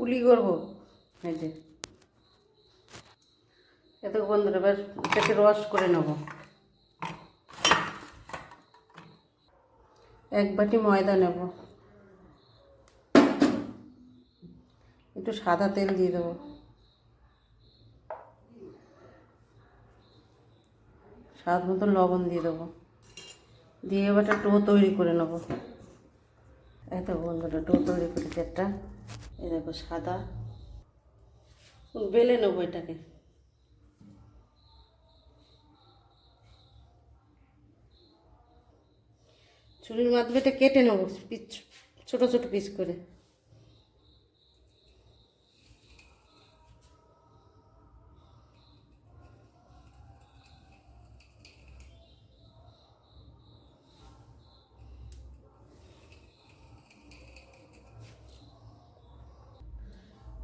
পুলি করব। এই যে। এত বন্ধুরা, এবার এটাকে রস করে নেব। এক বাটি ময়দা নেব। একটু সাদা তেল দিয়ে দেবো। স্বাদ মতো লবণ দিয়ে দেবো। দিয়ে এবার একটা টো তৈরি করে নেব। এত বন্ধুরা টো তৈরি করেছে একটা। এই দেখো সাদা। বেলে নেব এটাকে। চুরির মাধ্যমে কেটে নেব পিস ছোটো ছোটো পিস করে।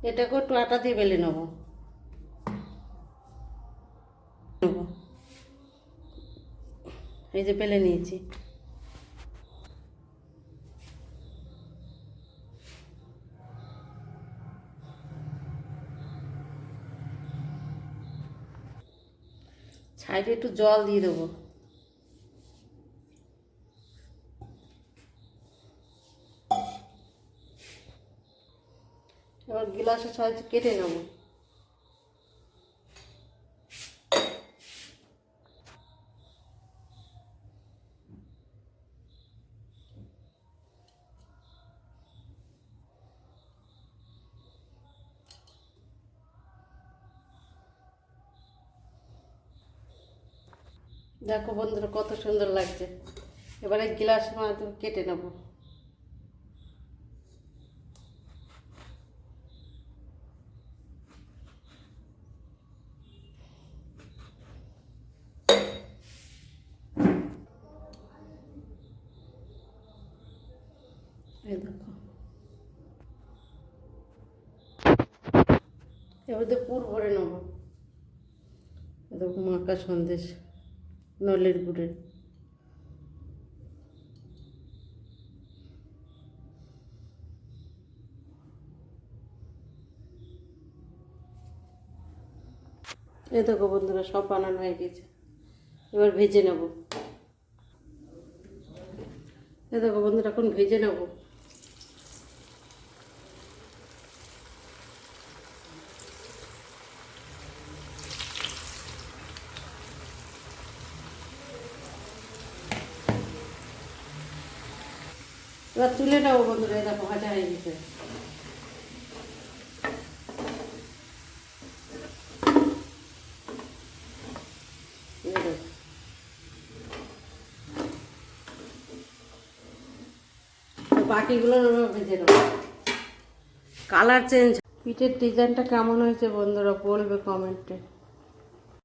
এটাকে একটু আটা দিয়ে বেলে নেব। নেব। এই যে বেলে নিয়েছি। সাইডে একটু জল দিয়ে দেবো। এবার গিলাসের সাহায্যে কেটে নেব। দেখো বন্ধুরা কত সুন্দর লাগছে। এবারে গ্লাসের মাধ্যমে কেটে নেব। দেখো। এবার তো পুর ভরে নেব। দেখো মাকা সন্দেশ, নলের গুড়ের এই দেখো বন্ধুরা, সব বানানো হয়ে গেছে। এবার ভেজে নেব। এই দেখো বন্ধুরা, এখন ভেজে নেব। এবার তুলে নেব বন্ধুরা দেখো, ভাজা হয়ে গেছে। ভেজে কালার চেঞ্জ। পিঠের ডিজাইনটা কেমন হয়েছে বন্ধুরা, বলবে কমেন্টে।